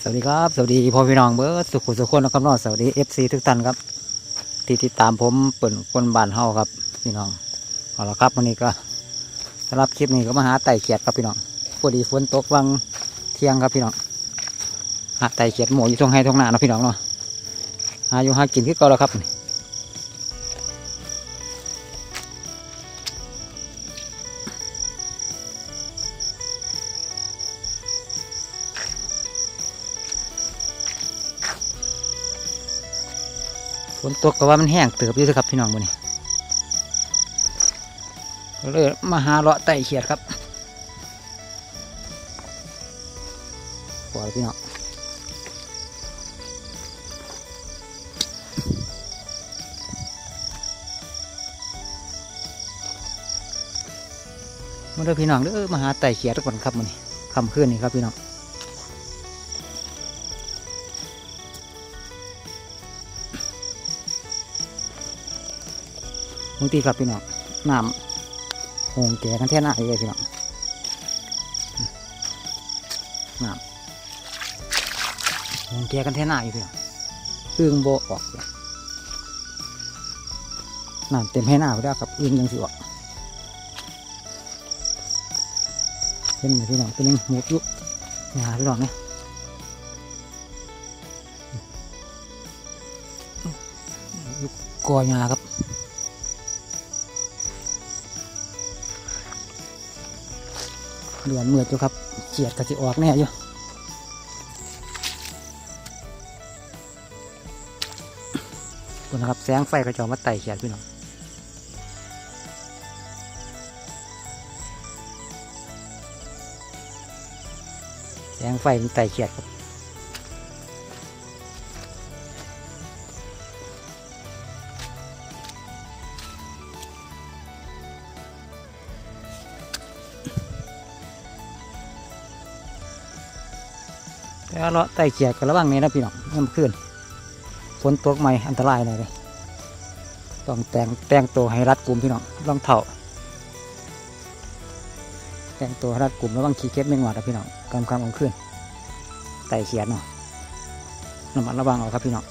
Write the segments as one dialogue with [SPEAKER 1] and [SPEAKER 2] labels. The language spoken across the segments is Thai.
[SPEAKER 1] สวัสดีครับสวัสดีพ่อพี่น้องเบอร์สุขุสุขคนนะครับน้องสวัสดีเอฟซีทุกท่านครับ ที่ติดตามผมเปิ่นคนบ้านเฮาครับพี่น้องเอาละครับวันนี้ก็สำหรับคลิปนี้ก็มาหาไต่เขียดครับพี่น้องพอดีฝนตกวังเที่ยงครับพี่น้องหาไต่เขียดหมูอยู่ตรงไห้ตรงหน้าเนาะพี่น้องเนาะหาอยู่หากินกี่ก็แล้วครับนี่ ฝนตกก็ว่ามันแห้งเติบอยู่เด้อครับพี่น้องวันนี้ก็เลยมาหาเลาะไต่เขียดครับปล่อยพี่น้องมาเด้อพี่น้องเด้อมาหาไต่เขียดทุกคนครับมันนี้คำขึ้นนี่ครับพี่น้อง บางทีครับพี่น้องน้ำหงแก่กันแท่หน้าเลยพี่น้องน้ำหงแก่กันแท่หน้าอยู่พี่น้องอึ้งโบออกน้ำเต็มให้หน้าไปแล้วครับอึ้งยังสิออกเป็นพี่น้องเป็นยังหมดยุกหาพี่น้องเนี่ยยุกกอยาครับ เดือนเมื่อจุครับเจียดกระสิออกแน่อยู่ดูนะครับแสงไฟกระจอมาไต่เขียดพี่น้องแสงไฟมันไต่เขียดครับ แต่ว่าเราะไต่เขียดกันระว่างนี้นะพี่น้องแรงขึ้นฝนตกใหม่อันตรายเลย ต้องแต่งแต่งตัวให้รัดกลุ่มพี่น้องรองเท้าแต่งตัวให้รัดกลุ่มระว่างขี้เก็บไม่งอดนะพี่น้องกลางค่ำกลางคืนไต่เขียนเนาะระมัดระวังเอาครับพี่น้อง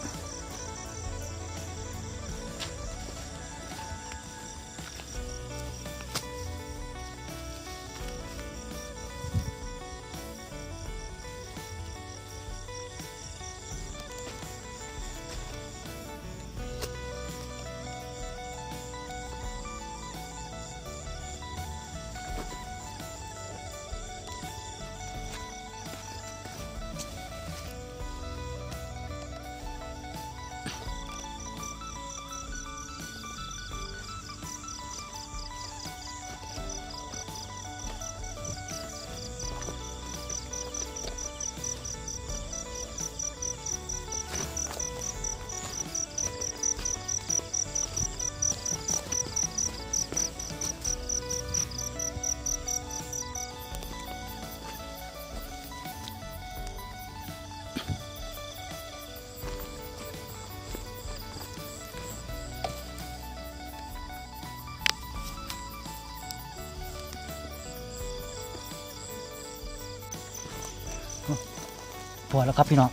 [SPEAKER 1] พอแล้วครับพี่น้อง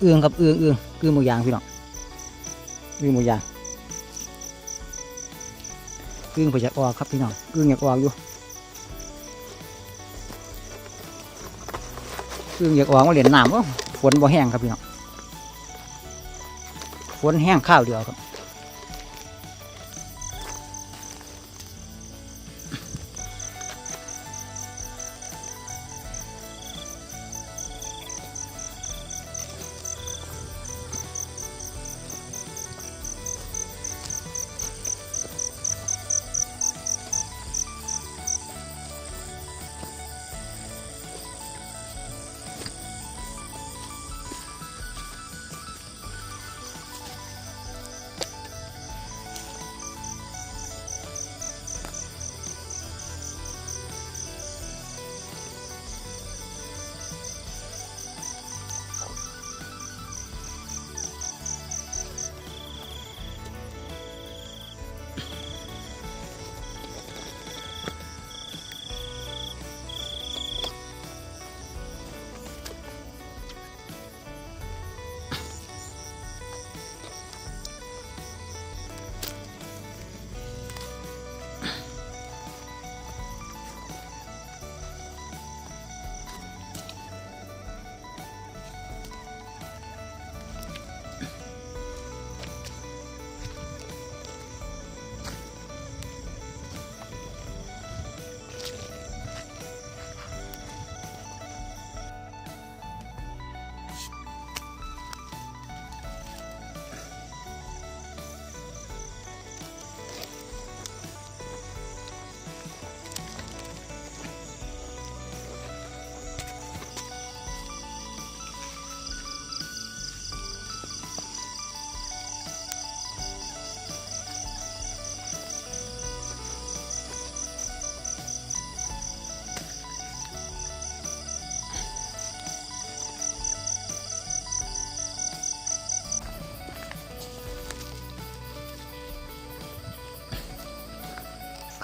[SPEAKER 1] เอื้องครับเอื้องเอื้องเอื้องหมูยางพี่น้องเอื้องหมูยางเอื้องไปจากออกครับพี่น้องเอื้องอยากออกอยู่เอื้องอยากออกมาเหรียญน้ำก็ฝนบ่แห้งครับพี่น้องฝนแห้งข้าวเดียวครับ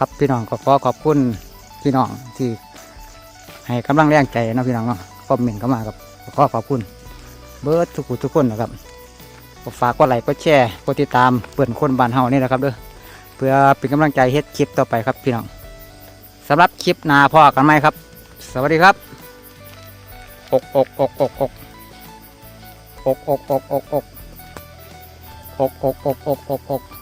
[SPEAKER 1] ครับพี่น้องก็ขอขอบคุณพี่น้องที่ให้กำลังแรงใจนะพี่น้องเนาะคอมเมนต์เข้ามาครับขอขอบคุณ เบิร์ดทุกทุกคนนะครับฝากกดไลค์กดแชร์กดติดตามเปิ่นคนบ้านเฮานี่นะครับเด้อเพื่อเป็นกำลังใจเฮ็ดคลิปต่อไปครับพี่น้องสำหรับคลิปนาพ่อกันไหมครับ สวัสดีครับอกอกอกอกอกอกอกอกอกอกอกอกอกอกอกอก